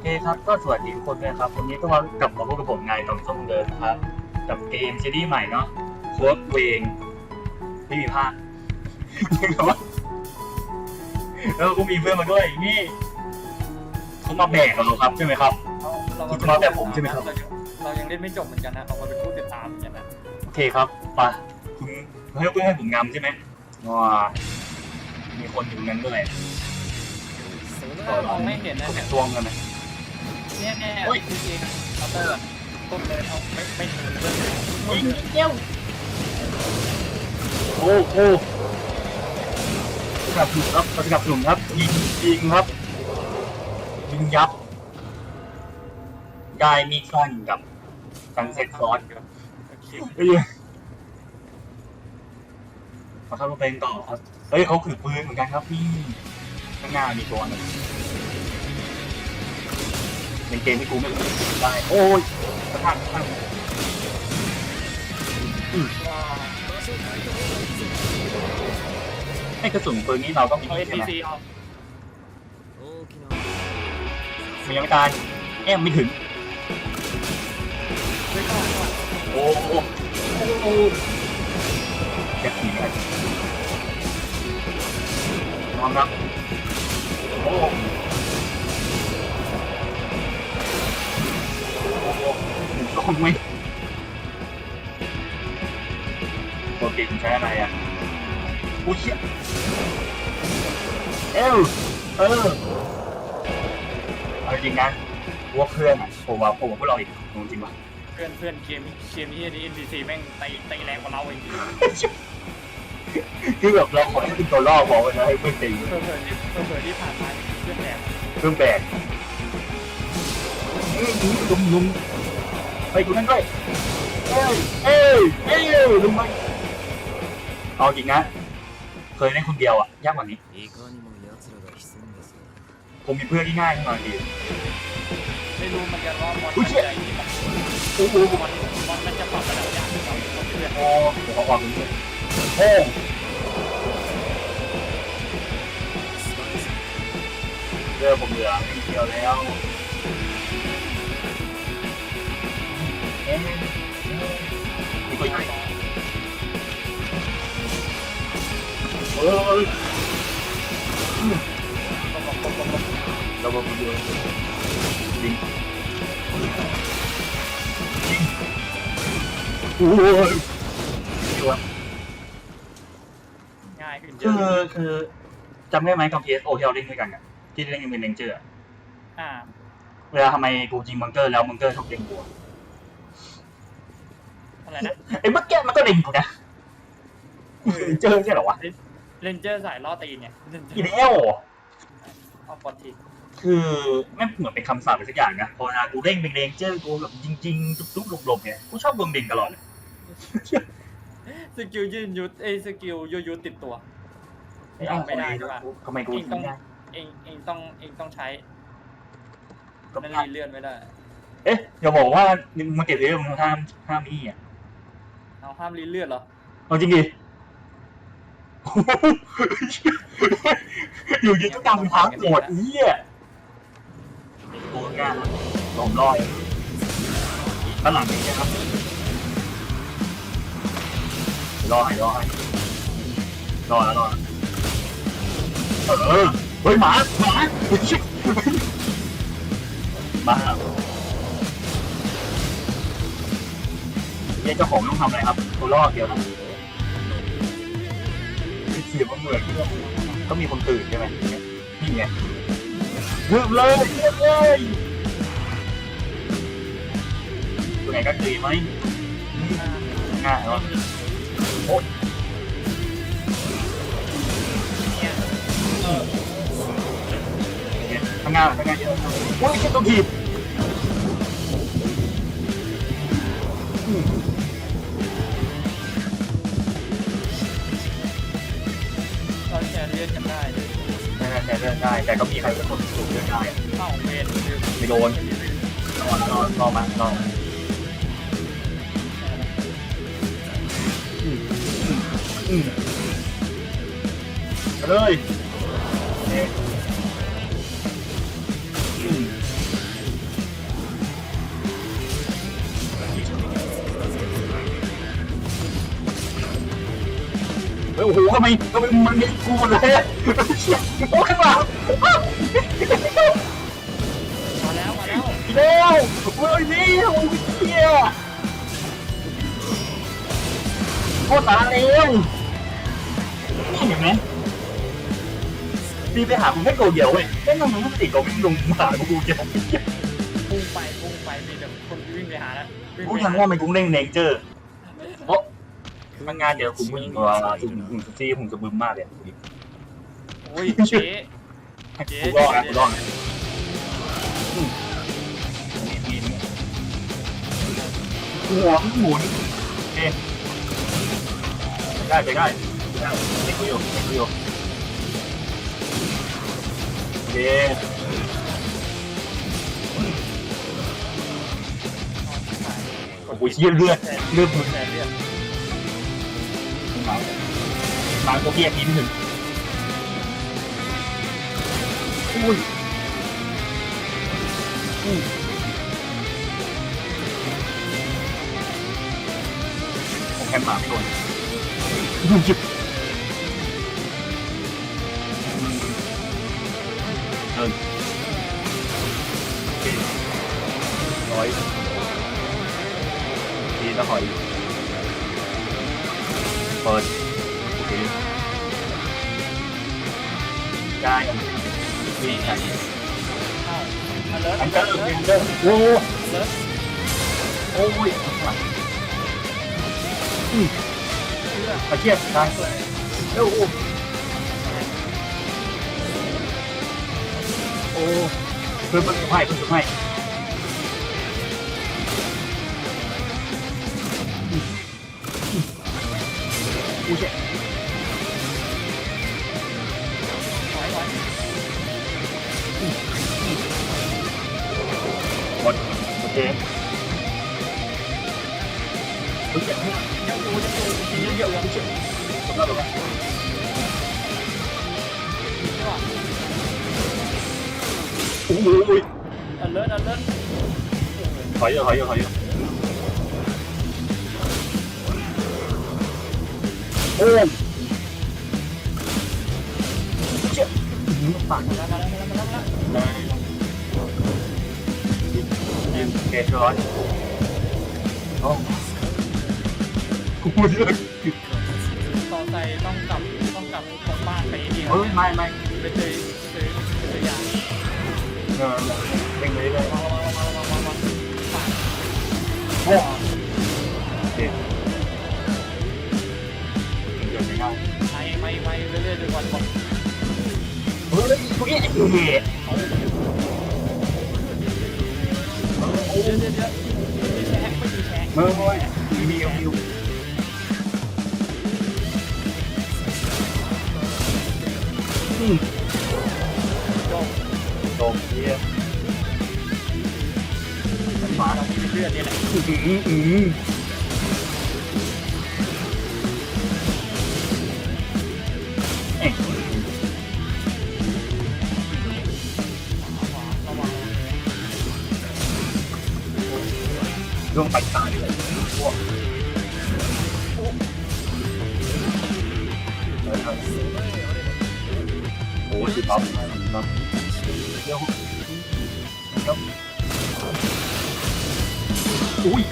เคครับก็สวัสดีทุกคนด้วยครับ วันนี้ก็มากลับมาพบกับผมนายตองส้มเดิมครับ กับเกมซีรีส์ใหม่เนาะโค้ดเวงไม่มีภาคแล้วก็มีเพื่อนมาด้วยนี่เขามาแบกกับเราครับใช่ไหมครับ เราคุณมาแบบผมใช่ไหมครับเรายังเรายังเล่นไม่จบเหมือนกันนะเรามาเป็นผู้ติดตามเหมือนกันนะโอเคครับไปคุณให้เพื่อนให้ผมงำใช่ไหมว้ามีคนอยู่นั้นด้วยมองไม่เห็นนะ เขาเป็เนี่ยนตัวกันนะ เนี่ยเนี่ยโอ้ยจริงๆเราเตอร์ต้มเลยเอาไม่ไม่ถึงเรื่องยิงเกี้ยวโอ้โหสนับสนุนครับสนับสนุนครับยิงยิงครับยิงยับได้มีสั้นกับกันเซ็ตซอสโอเคเฮ้ยมาเข้ามาเป็นต่อครับเฮ้ยเขาถือปืนเหมือนกันครับพี่ข้างหน้ามีตัวหนึง เป็นเกมที่กูไม่เคยได้โอ้ยกระทั่งกระทั่งว้าวไอ้กระสุนปืนนี้เราต้องมีเอาใช่ไหม NPC เอามันยังไม่ตายแอมไม่ถึงไม่ต้องไม่ต้องโอ้โหโอ้โหแจ็คหนีอะไรน้องครับโอ้ ก็คงไม่ปกติผมใช้อะไรอะอุ้ยเชี่ยเอวเออเอาจริงนะพวกเพื่อนอะผมว่าผมว่าพวกเราอีกจริงป่ะเพื่อนเพื่อนเกมเกมที่นี้ NPC แม่งตีตีแรงกว่าเราอีกคือแบบเราขอให้เป็นตัวล่อบอกไว้นะให้เพื่อนตีเผื่อๆที่เผื่อๆที่ผ่านมาเพื่อนแหลกเครื่องแบกลุมลุม ไปคุณนั่นด้วยเอ้ยเอ้ยเอ้ยลุงไปเอาจริงนะ เคยเล่นคนเดียวอะ ยากกว่านี้ ผมมีเพื่อนที่ง่ายขึ้นมาดีไม่รู้มันจะรอดมอนใจที่มันโอ้โมันมันจะปรับระดับยากขึ้นมาเรื่อยๆโอ้ผมขอความรู้โอ้เรือผมเหลือไม่เดียวแล้ว มีตัวใหญ่เออต้องบอกต้องบอกต้องบอกเราบอกเรือจริงจริงโอ้ยตัวง่ายขึ้นเยคืออะคือจำได้ไหมกับ PSO ที่เราเล่นด้วยกันอะที่เล่นยังเป็นเลนเจอร์อะอ่าเวลาทำไมกูยิงมังเกอร์แล้วมังเกอร์ชอบเล็งกูอะ อะไรนะไอ้เมื่อกี้มันก็เล็งกูนะเลนเจอร์ใช่เหรอวะเรนเจอร์สายล่อตีนเนี่ยเรนเจออีร์เดียวเอาปอดทีคือไม่งเหมือนเป็นคำสาปอะไรสักอย่างนะพอเวลากูเล่นเป็นเลนเจอร์กูแบบจริงๆทุกๆหลบๆเนี่ยกูชอบโดนเล็งตลอดเลยสกิลยืนยุดเอยสกิลยูยุดติดตัวเอ้าไม่ได้ใช่ปะทำไมกูเองทิ้ต้องงได้เองเองต้องเองต้องใช้ก็นั่นได้รีเลื่อนไม่ได้ เอ๊ะอย่าบอกว่ามันเก็บเรื่องมันห้ามห้ามนี่อะ เอาห้ามรีเลื่อนเหรอเอาจริงดิอยู่ดีก็กลายเป็นพักหมดเหี้ยโอ้งานหลอมรอยข้างหลังนี่นะครับรอให้รอให้รอแล้วรอแล้วเออเฮ้ยหมาหมาหมา เจ้าของต้องทำอะไรครับตัวรอดเดียวนะเสียงมันเหมือนก็มีคนตื่นใช่ไหมนี่ไงเริ่มเลยเริ่มเลยตัวไหนก็ตีไหมง่ายเหรอโอ้ยเนี่ยเนี่ยข้างหน้าข้างหน้าเยอะโอ้ยแค่ตัวถีบ ลื่อนกันได้เลยได้ได้ได้ได้ แต่ก็มีใครสักคนสูงเลื่อนได้เข้าเมนไม่โดนรอรอรอมารอเลย โอ้โหทำไมทำไมมันมีกูเลยโอ้ข้างหลังมาแล้วมาแล้วเร็วเฮ้ยนี่โอ้ยเชี่ยโคตรตาเร็วนี่เห็นไหมพี่ไปหาคุณแค่ตัวเดียวเว้ยแค่นั้นมันก็ติดกับวิ่งลงมาหากูเดียวพุ่งไปพุ่งไปมีแต่คนวิ่งไปหาแล้วกูยังว่ามันกูเล่นเนเจอร์ มันงานเดี๋ยวคุณผู้หญิงตัวจุ่มจุ่มซีผมจะบึมมากเลยโอ้ยเจ๊เจ๊กูรอดนะกูรอดนะอืมนี่นี่นี่หัวหมุนเอ๊ะได้ไปได้ได้เด็กกูอยู่เด็กกูอยู่เย้โอ้โหเชี่ยเลือดเลือดมึงแต่เลือด มามาโคเกียทีหนึ่งอุ้ยอุ้ยผมแค่หมาไม่โดนหยิบเออร้อยดีแล้วหอย เปิดโอเคได้นี่นี่นี่ใช่นี่เข้ามาเลิศอันเลิเดอศร์เลิอัศนเดอร์โอ้เลิศโอ้ยเชื่อมาเทียบได้เร็วโอ้เพิ่มเพิ่มให้เพิ่มให้กูเจ็บถอยถอยหมดโอ ป่ะโอ้โหอันเลิศอันเลิศถอยเยอะถอยเยอะถอย โอ้ยเจ็บปากมาแล้วมาแล้วมาแล้วมาแล้วมาแล้วยืนเกตร้อยโอ้กูเลือกต่อใจต้องกลับต้องกลับของบ้านไปเองเฮ้ยไม่ไม่ไปเจอเจอเจอยาเออเล่นไปเรื่อยมามามามามามาฝากโอ้โอ เรื่อยกว่อกเฮ้ยทุกอย่างเฮ้ยเดี๋ยวเดี๋ยวเดี๋ยวไม่แชร์ไม่ดีแชกเมื่อเมื่อมีมีมีอืมจบโดมเยี่ยมมาเรามีเลือดนี่แหละอืมอืม อุ้ย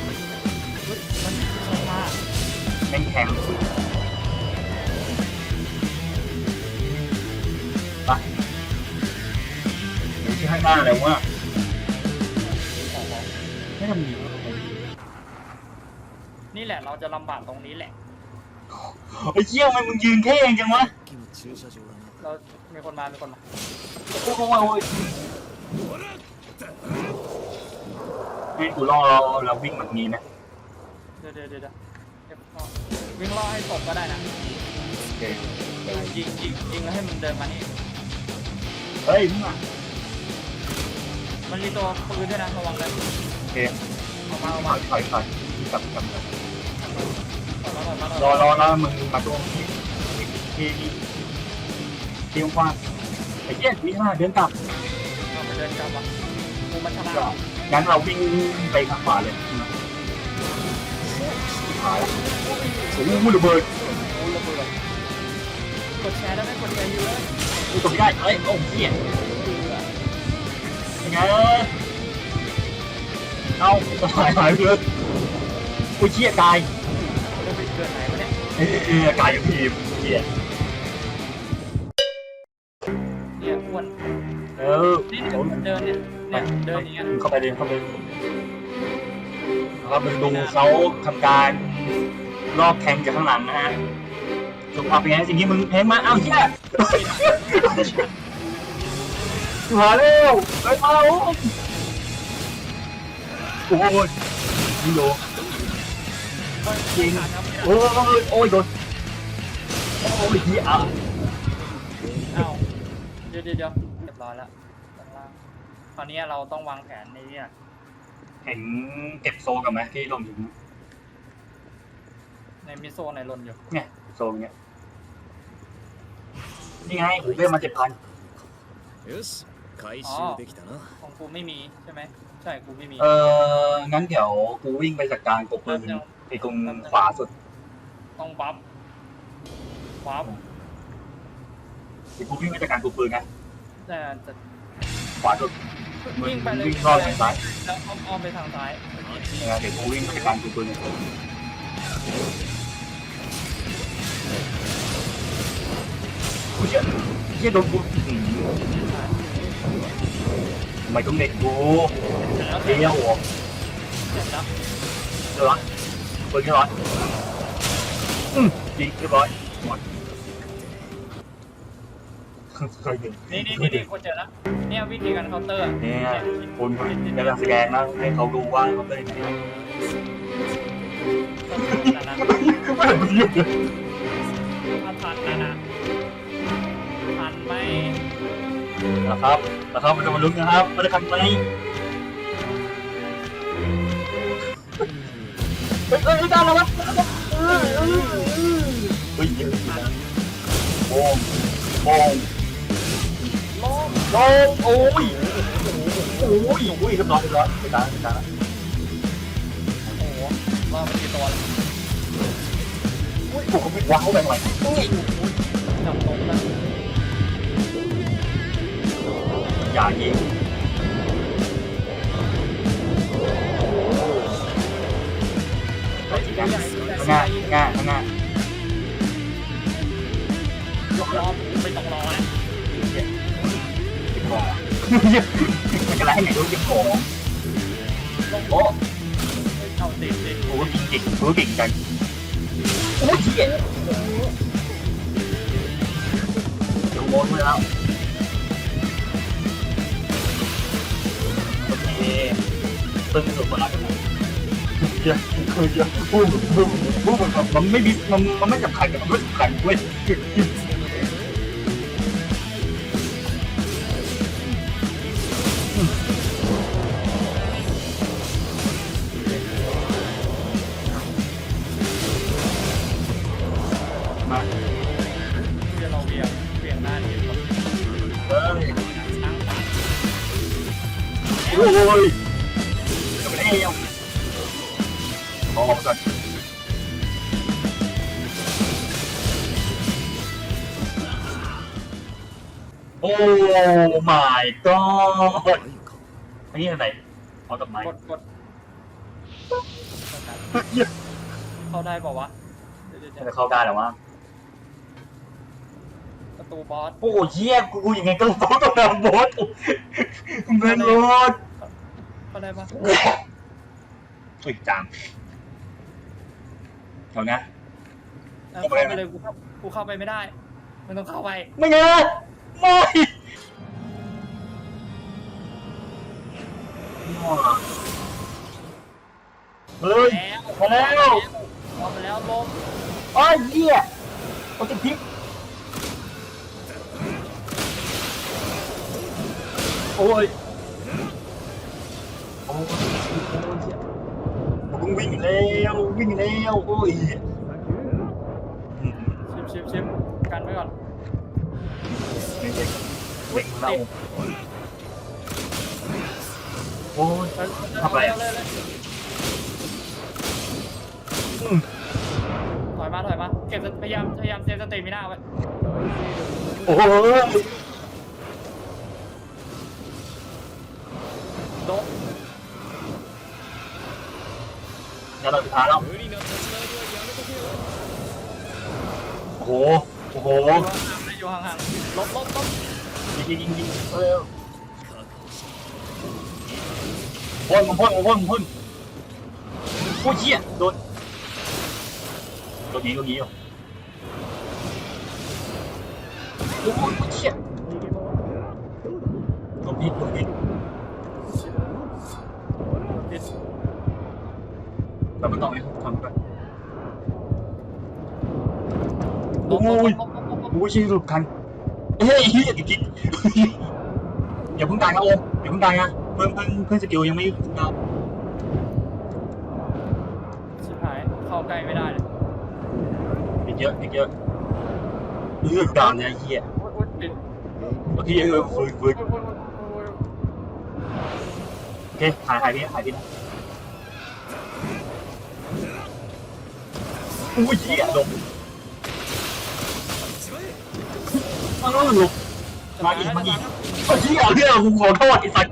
แม่งแข็งปะดูที่ข้างหน้าแล้วว่าไม่ทำหนีนี่แหละเราจะลำบากตรงนี้แหละ ไอ้เชี่ยมันมึงยืนแค่เองจังวะเรามีคนมา มีคนมาโอ้โห ให้กูรอเราวิ่งแบบนี้นะเดี๋ยวเดี๋ยวเดี๋ยวเดี๋ยวเดี๋ยวเอาวิ่งล่อให้ตกก็ได้นะโอเคยิงยิงยิงแล้วให้มันเดินมานี่ เฮ้ยมึงอะมันมีตัวปืนด้วยนะระวังเลยโอเคออกมาออกถมาอยถอยถอยกลับกลับกลับออกมาออกมารอรอแล้วมึงมาตรงที่ที่ที่ที่กว้างไอ้เหี้ยวิ่งมาเดินกลับเราไปเดินกลับอะกูมันฉลาก็ด งั้นเราวิ่งไปทางขวาเลยหายโอ้โหระเบิดกูระเบิดกดแชร์ได้ไหมกดแชร์เยอะกูกดไม่ได้เอ้ยโอ้เหี้ยยังไงเอาหายหายไปเลยกูเชี่ยกายจะไปเกิดไหนวะเนี่ยเอ้ยกายอยู่ทีมเหี้ยเนี่ยอ้วนเออนี่เนี่ยเดินเนี่ย เนี่ยเดินอย่างเงี้ยเข้าไปเลยเข้าไปเราไปดูเขาทำการลอกแทงจากข้างหลังนะฮะจงเอาเป็นไงสิ่งที่มึงเห็นมาเอาเหี้ยมาเร็วไปมาโอ้โอ้ยนี่โดจริงโอ้ยโอ้ยโดนโอ้ยเหี้ยอะเอ้าเดี๋ยวเดี๋ยวเดี๋ยวเรียบร้อยแล้วข้างล่างค ราวนี้เราต้องวางแผนในเนี่ย เห็นเก็บโซกันไหมที่ลงถึง ในมิโซในลนอยู่ เนี่ยโซนเนี้ยนี่ไงผมเรียกมาเจ็ดพัน よし回収できたな ของกูไม่มีใช่ไหมใช่กูไม่มี เอองั้นเดี๋ยวกูวิ่งไปจัดการกบปืนไอ้ตรงขวาสุด ต้องบัฟบัฟ ไอ้กูวิ่งไปจัดการกบปืนนะ แต่จะ ขวาสุด มึงวิ่งไปเลยวิ่งรอดทางซ้าย แล้วอ้อมๆไปทางซ้ายนี่ไงเดี๋ยวกูวิ่งไปจัดการกบปืนเนี่ยกูเชี่ยเชี่ยโดนกูอืมทำไมต้องเด็กกูแล้วเที่ยวหัวเสร็จแล้วเรียบร้อยเปิดเรียบร้อยอืมยิงเรียบร้อยหมดเคยยิงนี่นี่นี่นี่กูเจอแล้ว เนี่ยวิธีการเคาน์เตอร์เนี่ยคุณกำลังสแกนนะให้เขาดูว่าเขาเป็นยังไงนั่นนะไม่เห็นมันเยอะเลยถ้าทันนะนะทันไหมนะครับนะครับมันจะมาลุ้นนะครับมันจะทำไหมเฮ้ยเฮ้ยได้แล้ววะเฮ้ยเฮ้ยเฮ้ยยิงโอ้โอ้ โลมโอ้โอ้ยโอ้ยโอ้ยเรียบร้อยเรียบร้อยไปตายไปตายโอ้โหรอดไปกี่ตัวแล้วโอ้ยผมไม่ว้าวแบบไหนโอ้ยจับตรงแล้วอย่ายิงไปอีกนะข้างหน้าข้างหน้าข้างหน้ารอไม่ต้องรอแล้ว มันจะไล่ให้ไหนรู้เก็บของโอ้เอาติดติดโหเก่งโหเก่งจังโอ้ยเจี๊ยเดี๋ยวโมนไปแล้วโอเคตึงสุดหมดแล้วเยอะเยอะพูดพูดพูดมันมันไม่มีมันมันไม่สำคัญกับมันไม่สำคัญเว้ย ที่เยเกว่เฮ้ยโอ้ยทำไมเองออกจากโอ้ my god อันนี้อะไรเอาตับไม้กดกดเข้าได้ป่าวะ จะเข้าได้หรอวะ ประตูบอสโอ้เยี่ยกูกูยังไงก็รู้ตัวแบบบอสเงินรถเข้าได้ปะอุ้ยจังเอานะเข้าไปเลยกูเข้ากูเข้าไปไม่ได้ มันต้องเข้าไปไม่ไงไม่เฮ้ยแล้วมาแล้วออกไปแล้วลม โอ้ยเหี้ย เด็กเราโอ้ยทำไรถอยมาถอยมาเก็บพยายามพยายามเซฟสเตมิน่าไว้โอ้โดนจะเราสุดท้าแล้วโอ้โหโอ้โหอยู่ห่างๆลบลบลบ ยิงยิงยิงยิงเร็วพ่นพ่นพ่นพ่นโอ้ยเหี้ยโดนโดนยิงโดนยิงอยู่โอ้ยเหี้ยโดนพิษโดนพิษติดเราไม่ต้องให้ทำกันลบลบลบลบลบลบโอ้ยชิงสุดทัน เฮ้ยเฮียจริงๆอย่าเพิ่งตายนะโอมอย่าเพิ่งตายนะเพิ่มเพิ่มเพิ่มสกิลยังไม่ดาวชิบหายเข้าใกล้ไม่ได้เลยอีกเยอะอีกเยอะเลือกดาวเนี่ยเฮียโอ๊ยโอ๊ยติดโอเคเออฟื้นฟื้นโอ๊ยโอ๊ยโอ๊ยโอ๊ยโอเคหายหายดิหายดิโอ้ยเฮียหลบ หลบมาอีกมาอีกโอ้ยเฮียเรื่องกูขอโทษไอ้สัส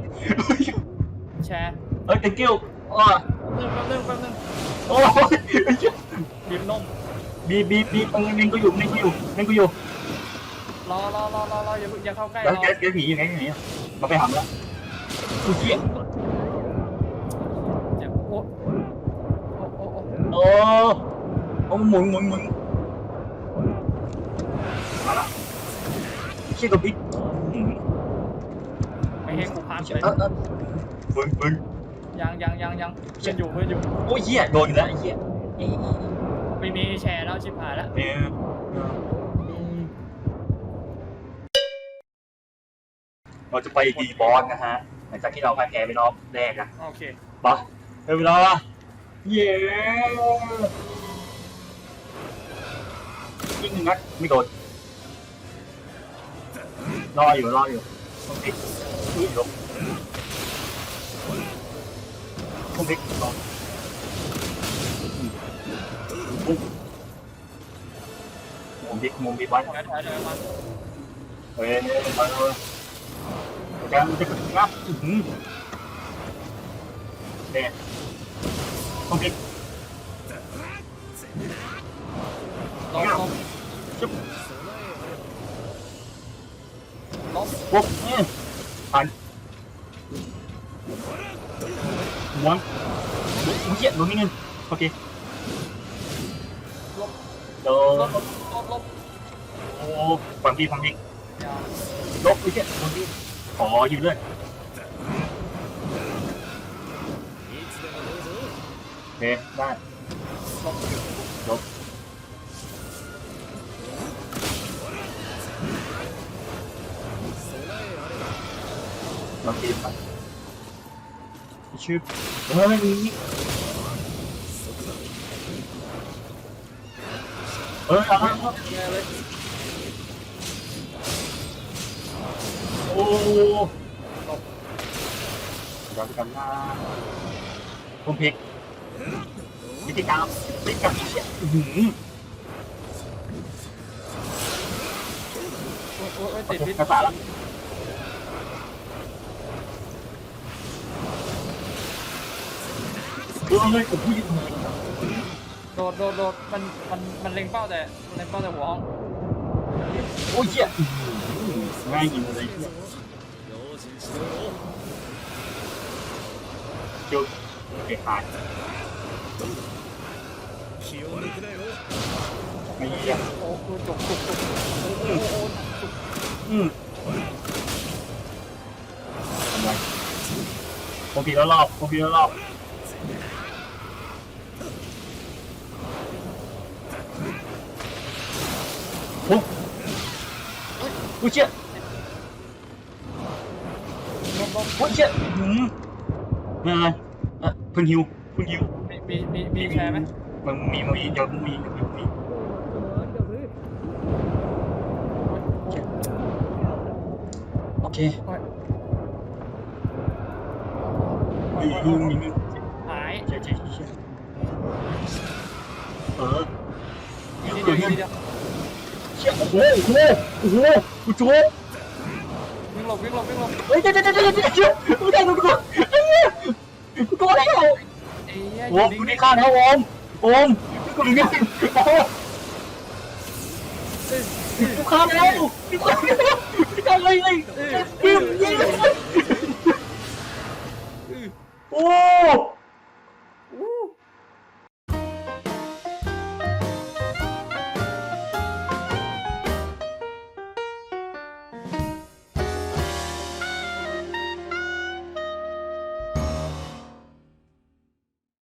แชร์เอ้ย thank you อ่าแป๊บนึงแป๊บนึงโอ้ยบีบนมบีบีบีตรงนี้ก็อยู่นี่ก็อยู่นี่ก็อยู่รอรอรอรอรออย่าอย่าเข้าใกล้แล้วรอแกแกผีอยู่ไหนอยู่ไหนมาไปหาแล้วกูเหี้ยเจ็บโอ๊ะโอ๊ะโอ้โอ้โอ้หมุนหมุนหมุน เชี่ยกับพี่อืมไม่ให้กูพักเชี่เลยเออเออฟึงฟึงยังยังยังยังเพื่อนอยู่เพื่อนอยู่ โอ้ยเหี้ยโดนอยู่แล้วไอ้เหี้ยเอ้ยไม่มีแชร์แล้วชิบหายแล้ว เนี่ยเราจะไปดีบอสนะฮะหลังจากที่เราพ่ายแพ้ไปรอบแรกนะโอเค ปะเฮ้ยเวลาเย้ยิงหนึ่งนัดไม่โดน รออยู่รออยู่ต้องพลิกอุ้ยลงผมพิกรออืมปุ๊บมุมพลิกมุมพิกไว้ถอยถอยมาเฮ้ยมาเลยแกมันจะกระงับอื้อหือเนี่ยต้องพลิกลบลบ ปุ๊บอืมปันม้วนโอ้ยเหี้ยโดนนิดนึงโอเคลบโดลนบลบลบโอ้ฟังดีฟังดีลบโอ้ยเหี้ยโดนพี่ขออยู่เลยโอเคได้ ลองดีไปชื่อเฮ้ยนี่เฮ้ยอะไรแย่เลยโอ้เราไปกันหน้าผมพิกวิธีการพลิกกับหือโอ๊ยโอ๊ยโอ๊ยติดพิษกระสาละ รู้ไหกับผู้หญิงโดดโดดโดดมันมันมันเล็งเป้าแต่เล็งเป้าแต่หัวห้องโอ้ยเหี้ง่ายยิงเลยจุดเก็ดตายไม่เยี่ยมโอ้โหจุกจุกจุกโอ้โหจุกอืมทำไรโอเคแล้วรอบโอเคแล้วรอบ โอ้กูเชี่ยลบลบโอ้เชี่ยอืมไม่เป็นไรเอ่อเพิ่งหิวเพิ่งหิวมีมีมีมีแชร์ไหมมันมีมันมีเดี๋ยวมันมีเดี๋ยวมันมีโอเคโอ๊ยมีมีมีมีหายเชี่ยเชี่ยเชี่ยเออเดี๋ยวเดี๋ยว เชี่ยโอ้โหโอ้โหโอ้โหกูจุกวิ่งหลบวิ่งหลบวิ่งหลบเฮ้ยเดี๋ยวเดี๋ยวเดี๋ยวเดี๋ยวเดี๋ยวกูได้กูกูไอ้เหี้ยกูโดนแล้วไอ้เหี้ยโอ้กูได้ฆ่าแล้วโอมโอมกูหนีไม่โอ้กูฆ่าแล้วกูฆ่าแล้วกูฆ่าเลยเลยยิงยิงโอ้